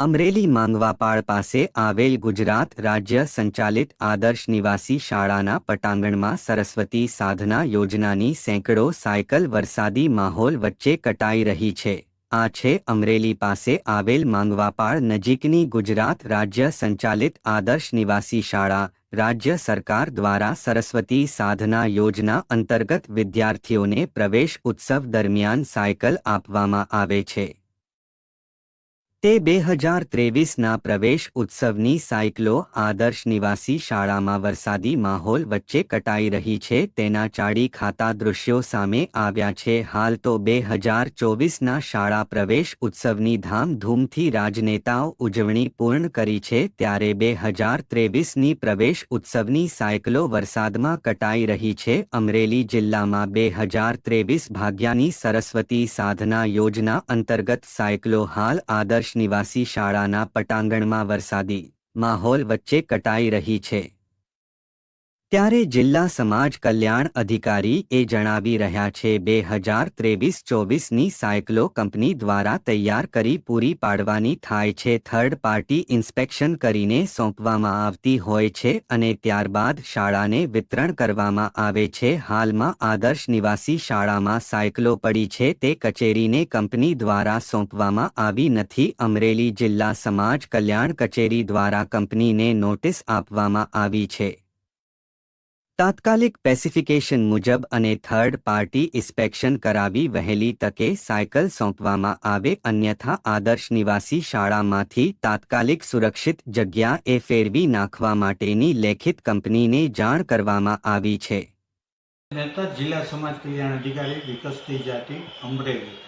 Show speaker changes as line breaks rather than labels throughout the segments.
અમરેલી માંગવાપાળ પાસે આવેલ ગુજરાત રાજ્ય સંચાલિત આદર્શ નિવાસી શાળાના પટાંગણમાં સરસ્વતી સાધના યોજનાની સેંકડો સાયકલ વરસાદી માહોલ વચ્ચે કટાઈ રહી છે. આ છે અમરેલી પાસે આવેલ માંગવાપાળ નજીકની ગુજરાત રાજ્ય સંચાલિત આદર્શ નિવાસી શાળા, રાજ્ય સરકાર દ્વારા સરસ્વતી સાધના યોજના અંતર્ગત વિદ્યાર્થીઓને પ્રવેશ ઉત્સવ દરમિયાન સાયકલ આપવામાં આવે છે. તે બે હજાર ત્રેવીસના પ્રવેશ ઉત્સવની સાયકલો આદર્શ નિવાસી શાળામાં વરસાદી માહોલ વચ્ચે કટાઈ રહી છે, તેના ચાડી ખાતા દૃશ્યો સામે આવ્યા છે. હાલ તો બે હજાર ચોવીસના શાળા પ્રવેશ ઉત્સવની ધામધૂમથી રાજનેતાઓ ઉજવણી પૂર્ણ કરી છે, ત્યારે બે હજાર ત્રેવીસની પ્રવેશ ઉત્સવની સાયકલો વરસાદમાં કટાઈ રહી છે. અમરેલી જિલ્લામાં બે હજાર ત્રેવીસ ભાગ્યાની સરસ્વતી સાધના યોજના અંતર્ગત સાયકલો હાલ આદર્શ નિવાસી શાળાના પટાંગણમાં વરસાદી માહોલ વચ્ચે કટાઈ રહી છે. ત્યારે જિલ્લા સમાજ કલ્યાણ અધિકારી એ જણાવી રહ્યા છે, બે હજાર ત્રેવીસ ચોવીસની સાયકલો કંપની દ્વારા તૈયાર કરી પૂરી પાડવાની થાય છે, થર્ડ પાર્ટી ઇન્સ્પેક્શન કરીને સોંપવામાં આવતી હોય છે અને ત્યારબાદ શાળાને વિતરણ કરવામાં આવે છે. હાલમાં આદર્શ નિવાસી શાળામાં સાયકલો પડી છે, તે કચેરીને કંપની દ્વારા સોંપવામાં આવી નથી. અમરેલી જિલ્લા સમાજ કલ્યાણ કચેરી દ્વારા કંપનીને નોટિસ આપવામાં આવી છે. તાત્કાલિક સ્પેસિફિકેશન મુજબ અને થર્ડ પાર્ટી ઇન્સ્પેક્શન કરાવી વહેલી તકે સાયકલ સોંપવામાં આવે અન્યથા આદર્શ નિવાસી શાળામાંથી તાત્કાલિક સુરક્ષિત જગ્યાએ ફેરવી નાખવા માટેની લેખિત કંપનીને જાણ કરવામાં આવી છે.
નેતા જિલ્લા સમાજ કલ્યાણ અધિકારી વિકસતી જાતિ અમરેલી.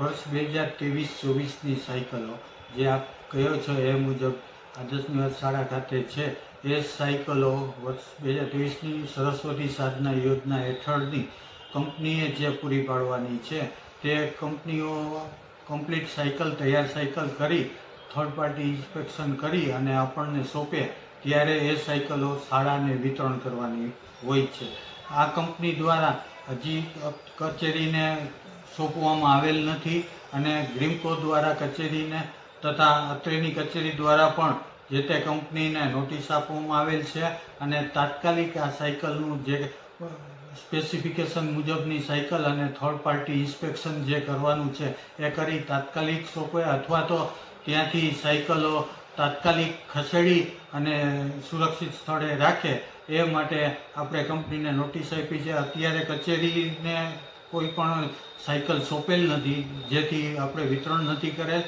વર્ષ બે હજાર ત્રેવીસ ચોવીસની સાયકલો જે આપ કયો છો એ મુજબ આદર્શ નિવાસ શાળા ખાતે છે. એ સાયકલો વર્ષ બે હજાર ત્રેવીસની સરસ્વતી સાધના યોજના હેઠળની કંપનીએ જે પૂરી પાડવાની છે, તે કંપનીઓ કમ્પ્લીટ સાયકલ, તૈયાર સાયકલ કરી થર્ડ પાર્ટી ઇન્સ્પેક્શન કરી અને આપણને સોંપે ત્યારે એ સાયકલો શાળાને વિતરણ કરવાની હોય છે. આ કંપની દ્વારા હજી કચેરીને સોંપવામાં આવેલ નથી અને ગ્રીમકો દ્વારા કચેરીને તથા અત્રેની કચેરી દ્વારા પણ જે તે કંપનીને નોટિસ આપવામાં આવેલ છે અને તાત્કાલિક આ સાયકલનું જે સ્પેસિફિકેશન મુજબની સાયકલ અને થર્ડ પાર્ટી ઇન્સ્પેક્શન જે કરવાનું છે એ કરી તાત્કાલિક સોંપે અથવા તો ત્યાંથી સાયકલો તાત્કાલિક ખસેડી અને સુરક્ષિત સ્થળે રાખે એ માટે આપણે કંપનીને નોટિસ આપી છે. અત્યારે કચેરીને કોઈ પણ સાયકલ સોંપેલ નથી, જેથી આપણે વિતરણ નથી કરેલ.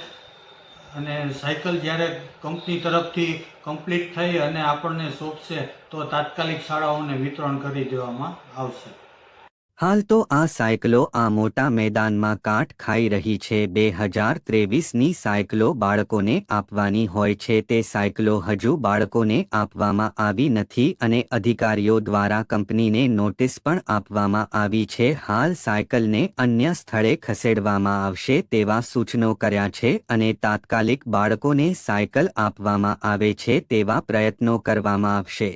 અને સાયકલ જ્યારે કંપની તરફથી કમ્પ્લીટ થઈ અને આપણને સોંપશે તો તાત્કાલિક શાળાઓને વિતરણ કરી દેવામાં આવશે.
હાલ તો આ સાયકલો આ મોટા મેદાનમાં કાટ ખાઈ રહી છે. બે હજાર ત્રેવીસની સાયકલો બાળકોને આપવાની હોય છે. તે સાયકલો હજુ બાળકોને આપવામાં આવી નથી અને અધિકારીઓ દ્વારા કંપનીને નોટિસ પણ આપવામાં આવી છે. હાલ સાયકલને અન્ય સ્થળે ખસેડવામાં આવશે તેવા સૂચનો કર્યા છે અને તાત્કાલિક બાળકોને સાયકલ આપવામાં આવે છે તેવા પ્રયત્નો કરવામાં આવશે.